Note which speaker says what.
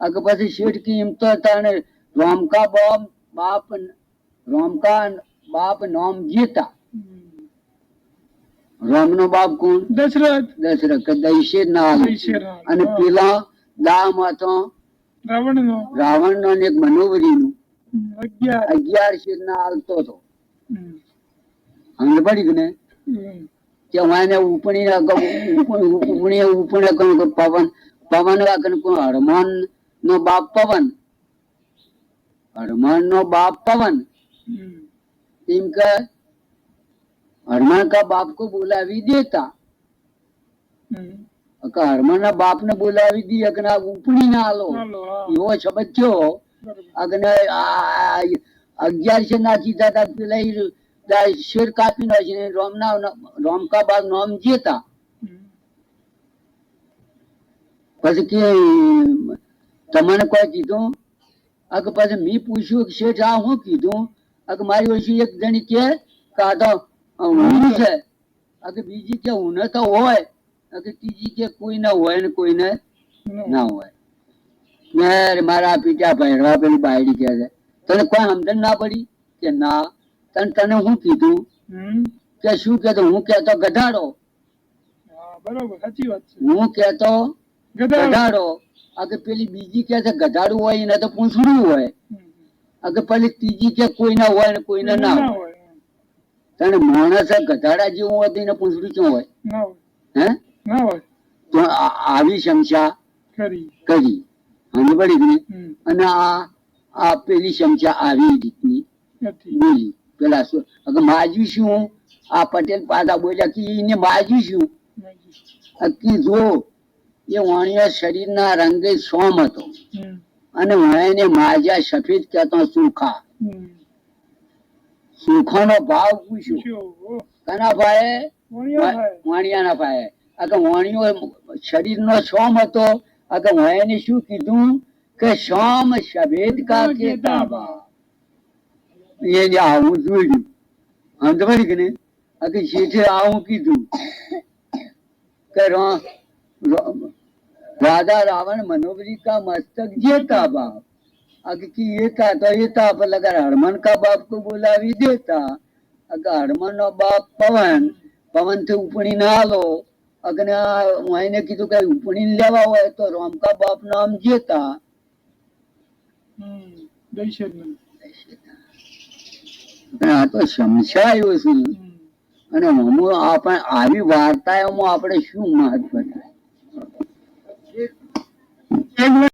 Speaker 1: અગ પછી શેઠ કી તાણે રોમકા બોમ બાપ રોમકા બાપ નામ જીતા. રોમનો બાપ કોણ?
Speaker 2: દશરથ.
Speaker 1: દશરથ કે દૈશે
Speaker 2: નામ
Speaker 1: અને પેલા દામ હતો
Speaker 2: રાવણ નો
Speaker 1: રાવણ નો એક મનોવરી નું
Speaker 2: અગિયાર
Speaker 1: શેર ના હાલતો હતો.
Speaker 2: હમ.
Speaker 1: પડી ને? કે વાને ઉપણી ના ઉપણી ઉપણે કહું કે પવન પવન વાકન કોણ હનુમાન નો બાપ પવન હનુમાન નો બાપ પવન
Speaker 2: હમ.
Speaker 1: એમ કે हनुमान का बाप को बुलावी देता
Speaker 2: હમ.
Speaker 1: કે હનુમાન ના બાપ ને બોલાવી દી કે ના ઉપણી ના આલો
Speaker 2: ચાલો હા
Speaker 1: એવો શબ્દ થયો
Speaker 2: બરોબર.
Speaker 1: અગ્ન અગિયાર છે નાખી હતા પેલા ઈ દા- શેર કાપી નાખીને રોમ પછી કે તમને કોઈ કીધું? આ કે પછી મેં પૂછ્યું કે શેઠ આ હું કીધું? આ કે મારી ઓછી એક જણી કે આ તો હું છે. આ કે બીજી કે ઊન તો હોય. આ કે ત્રીજી કે કોઈ ના હોય ને કોઈને
Speaker 2: નો.
Speaker 1: હોય. મેં મારા પીટ્યા ભૈરવા પેલી બાયડી કે છે. તને કોઈ સમજણ ના પડી? કે ના. તને તને હું કીધું. કે શું કેતો હું કેતો ગધાડો.
Speaker 2: બરોબર સાચી વાત છે.
Speaker 1: હું કહેતો
Speaker 2: ગધેડો.
Speaker 1: ગધાડો. આ પેલી બીજી કે છે ગધાડું હોય એને તો પૂંછડું હોય.
Speaker 2: હમ.
Speaker 1: આ પેલી ત્રીજી કે કોઈના હોય ને કોઈના ના હોય. તને માણસ ગધાડા જેવું હોય તો એને પૂંછડું શું હોય? હે?
Speaker 2: ના હોય.
Speaker 1: તો આવી
Speaker 2: ખરી
Speaker 1: કરી. સમજ પડી કે અને આ આ પેલી શંકા આવી રીતની બોલી. પેલા શું? અગર માજી શું? આ પટેલ પાછા બોલ્યા કે એને માજી શું? અકી જો એ વાણિયા શરીરના રંગે સોમ હતો. અને એને માજા સફેદ કહેતો સુખા. સુખાનો ભાવ પૂછ્યો. કના ભાઈ. વાણિયાના ભાઈ આ વાણિયો શરીરનો સોમ હતો. અગર વાણિયાને શું કીધું? કે સોમ સફેદ કા કેતાબા એને આવું જોયું. સમજ કે ને આ કે શેઠે આવું કીધું. કે રાજા રાવણ मनोबरी का मस्तक जेता बाप अगर कि ये था तो ये था पर अगर हरमन का बाप को बुलावी देता अगर हरमन નો બાપ પવન પવન થી ઉપણી ના આલો અગર હું એને કીધું કે ઉપણી લેવા હોય તો રોમ કા બાપ નામ જેતા
Speaker 2: હમ. દૈશેરનું.
Speaker 1: આ તો સમજાયું છે
Speaker 2: હમ.
Speaker 1: અને હમણાં આપણે આવી વાર્તાઓમાં આપણે શું મહત્વ છે
Speaker 2: એક